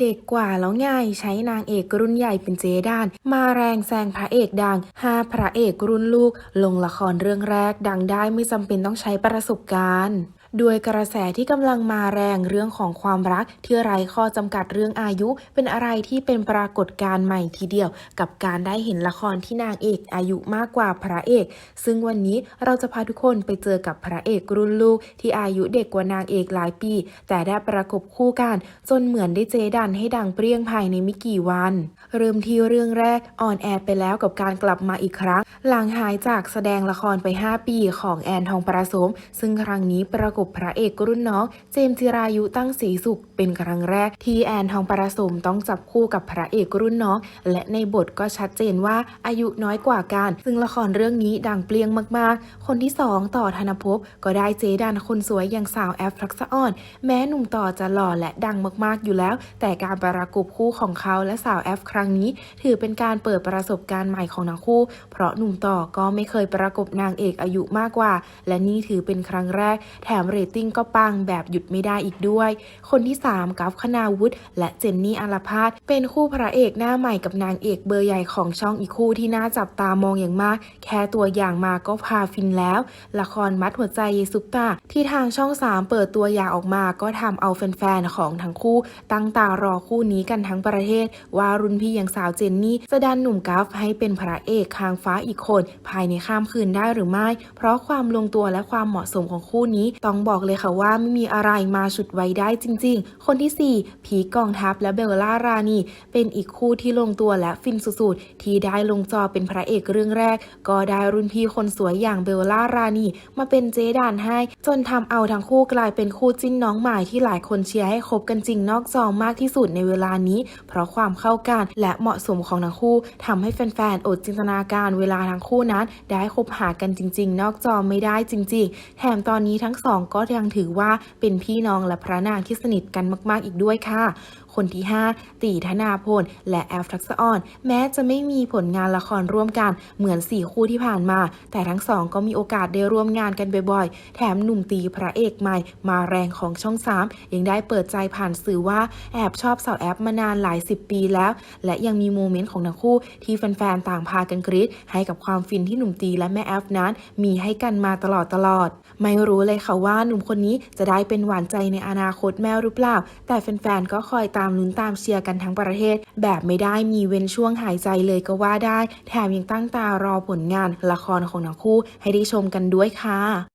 เด็กกว่าแล้วไงใช้นางเอกรุ่นใหญ่เป็นเจด้าน มาแรงแซงพระเอกดังห้าพระเอกรุ่นลูก ลงละครเรื่องแรกดังได้ไม่จำเป็นต้องใช้ประสบการณ์ ด้วยกระแสที่กำลังมาแรงเรื่องของความรักที่ไร้ข้อจำกัดเรื่องอายุ เป็นอะไรที่เป็นปรากฏการณ์ใหม่ทีเดียว กับการได้เห็นละครที่นางเอกอายุมากกว่าพระเอก ซึ่งวันนี้เราจะพาทุกคนไปเจอกับพระเอกรุ่นลูก ที่อายุเด็กกว่านางเอกหลายปี แต่ได้ประกบคู่กัน จนเหมือนได้เจดันให้ดังเปรี้ยงภายในไม่กี่วัน เริ่มที่เรื่องแรกออนแอร์ไปแล้วกับการกลับมาอีกครั้ง หลังหายจากแสดงละครไป 5 ปีของแอนทองประสม ซึ่งครั้งนี้ประกบพระเอกรุ่นน้อง เจมส์จิรายุตั้งสีสุข เป็นครั้งแรกที่แอนทองประสมต้องจับคู่กับพระเอกรุ่นน้อง และในบทก็ชัดเจนว่าอายุน้อยกว่ากัน ซึ่งละครเรื่องนี้ดังเปรี้ยงมากๆ คนที่สองต่อธนภพก็ได้เจดันคนสวยอย่างสาวแอฟทักษะอ่อน แม้หนุ่มต่อจะหล่อและดังมากๆอยู่แล้ว แต่การประกบคู่ของเขาและสาวแอฟครั้งนี้ ถือเป็นการเปิดประสบการณ์ใหม่ของทั้งคู่ เพราะหนุ่มต่อก็ไม่เคยประกบนางเอกอายุมากกว่า และนี่ถือเป็นครั้งแรก แถมเรตติ้งก็ปังแบบหยุดไม่ได้อีกด้วย คนที่ 3กัฟคณาวุฒิและเจนนี่อลพาสเป็นคู่พระเอกหน้าใหม่กับนางเอกเบอร์ใหญ่ของช่องอีกคู่ที่น่าจับตามองอย่างมาก แค่ตัวอย่างมาก็พาฟินแล้ว ละครมัดหัวใจเยซุปตาที่ทางช่อง 3 เปิดตัวอย่างออกมาก็ทำเอาแฟนๆของทั้งคู่ตั้งตารอคู่นี้กันทั้งประเทศ ว่ารุ่นพี่อย่างสาวเจนนี่จะดันหนุ่มกัฟให้เป็นพระเอกคางฟ้าอีกคน ภายในข้ามคืนได้หรือไม่ เพราะความลงตัวและความเหมาะสมของคู่นี้ต้องบอกเลยค่ะว่าไม่มีอะไรมาฉุดไว้ได้จริง ๆ คนที่ 4 ผีกองทัพและเบลล่ารานีเป็นอีกคู่ที่ลงตัวและฟินสุดๆ ที่ได้ลงจอเป็นพระเอกเรื่องแรก ก็ได้รุ่นพี่คนสวยอย่างเบลล่ารานีมาเป็นเจดานให้ จนทำเอาทั้งคู่กลายเป็นคู่จิ้นน้องใหม่ที่หลายคนเชียร์ให้คบกันจริงนอกจอมากที่สุดในเวลานี้ เพราะความเข้ากันและเหมาะสมของทั้งคู่ทำให้แฟนๆอดจินตนาการเวลาทั้งคู่นั้น ได้คบหากันจริง ๆ นอกจอไม่ได้จริง ๆ แถมตอนนี้ทั้งสองก็ยังถือว่าเป็นพี่น้องและพระนางที่สนิทกันมาก ๆ อีกด้วยค่ะ คนที่ 5 ตีธนาพล และแอฟทักษอ่อน แม้จะไม่มีผลงานละครร่วมกันเหมือน 4 คู่ที่ผ่านมา แต่ทั้งสองก็มีโอกาสได้ร่วมงานกันบ่อยๆ แถมหนุ่มตีพระเอกใหม่มาแรงของช่อง 3 ยังได้เปิดใจผ่านสื่อว่าแอบชอบสาวแอฟมานานหลาย 10 ปีแล้ว และยังมีโมเมนต์ของทั้งคู่ที่แฟนๆต่างพากันกรี๊ดให้กับความฟินที่หนุ่มตีและแม่แอฟนั้น มีให้กันมาตลอดตลอดๆไม่รู้เลยค่ะว่าหนุ่มคนนี้จะได้เป็นหวานใจในอนาคตแม่หรือเปล่า แต่แฟนๆก็คอยตามลุ้นตามเชียร์กันทั้งประเทศ แบบไม่ได้มีเว้นช่วงหายใจเลยก็ว่าได้ แถมยังตั้งตารอผลงานละครของทั้งคู่ให้ได้ชมกันด้วยค่ะ